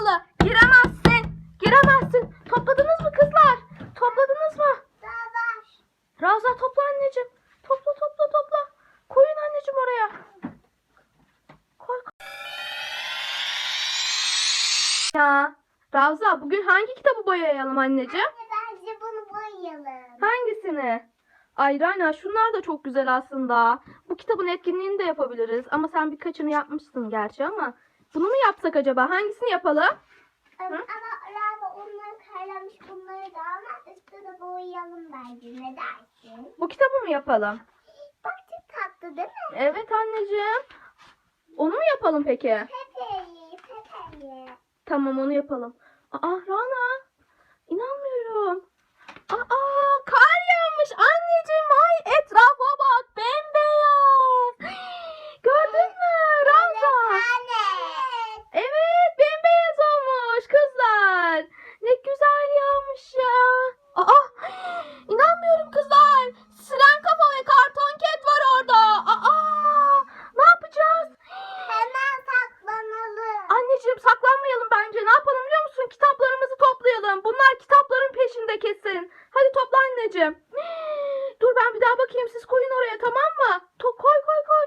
kapalı. Giremezsin. Giremezsin. Topladınız mı kızlar? Topladınız mı? Ravza topla anneciğim. Topla topla topla. Koyun anneciğim oraya. Koy. Ya Ravza bugün hangi kitabı boyayalım anneciğim? Bence bunu boyayalım. Hangisini? Ay Rana şunlar da çok güzel aslında. Bu kitabın etkinliğini de yapabiliriz. Ama sen birkaçını yapmışsın gerçi ama. Bunu mu yapsak acaba? Hangisini yapalım? Ama Rava onları karlamış bunları da ama üstüne boyayalım bence. Ne dersin? Bu kitabı mı yapalım? Bak çok tatlı değil mi? Evet anneciğim. Onu mu yapalım peki? Pepe'yi, Pepe'yi. Tamam onu yapalım. Aa Rana. İnanmıyorum. Aa kar yağmış anneciğim. Ay etrafa bak bembeyaz. Gördün mü Ravza? Anne. Evet bembeyaz olmuş kızlar. Ne güzel yağmış ya. Aa inanmıyorum kızlar. Siren kafa ve karton ket var orada. Aa ne yapacağız? Hemen saklanalım. Anneciğim saklanmayalım bence. Ne yapalım biliyor musun? Kitaplarımızı toplayalım. Bunlar kitapların peşinde kesin. Hadi topla anneciğim. Dur ben bir daha bakayım. Siz koyun oraya tamam mı? To koy koy koy.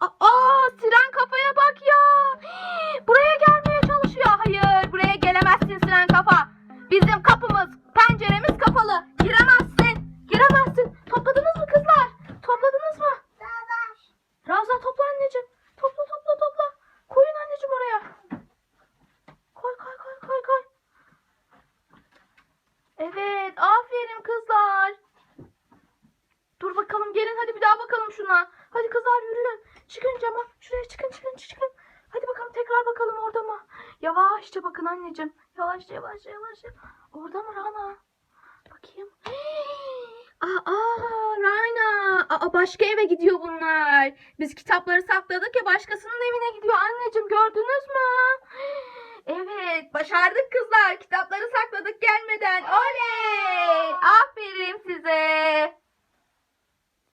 Aa siren kafaya bak ya. Buraya gelmeye çalışıyor. Hayır buraya gelemezsin siren kafa. Bizim kapımız, penceremiz kapalı. Giremezsin. Giremezsin. Topladınız mı kızlar? Topladınız mı? Savaş. Ravza topla anneciğim. Topla topla topla. Koyun anneciğim oraya. Koy koy koy koy koy. Evet aferin kızlar. Dur bakalım gelin hadi bir daha bakalım şuna. Hadi kızlar yürüyün. Çıkın cama. Şuraya çıkın çıkın çıkın. Hadi bakalım tekrar bakalım orada mı? Yavaşça bakın anneciğim. Yavaşça yavaşça yavaşça. Orada mı Rana? Bakayım. Aa, aa Rana. Aa, başka eve gidiyor bunlar. Biz kitapları sakladık ya başkasının evine gidiyor. Anneciğim gördünüz mü? Evet başardık kızlar. Kitapları sakladık gelmeden. Ay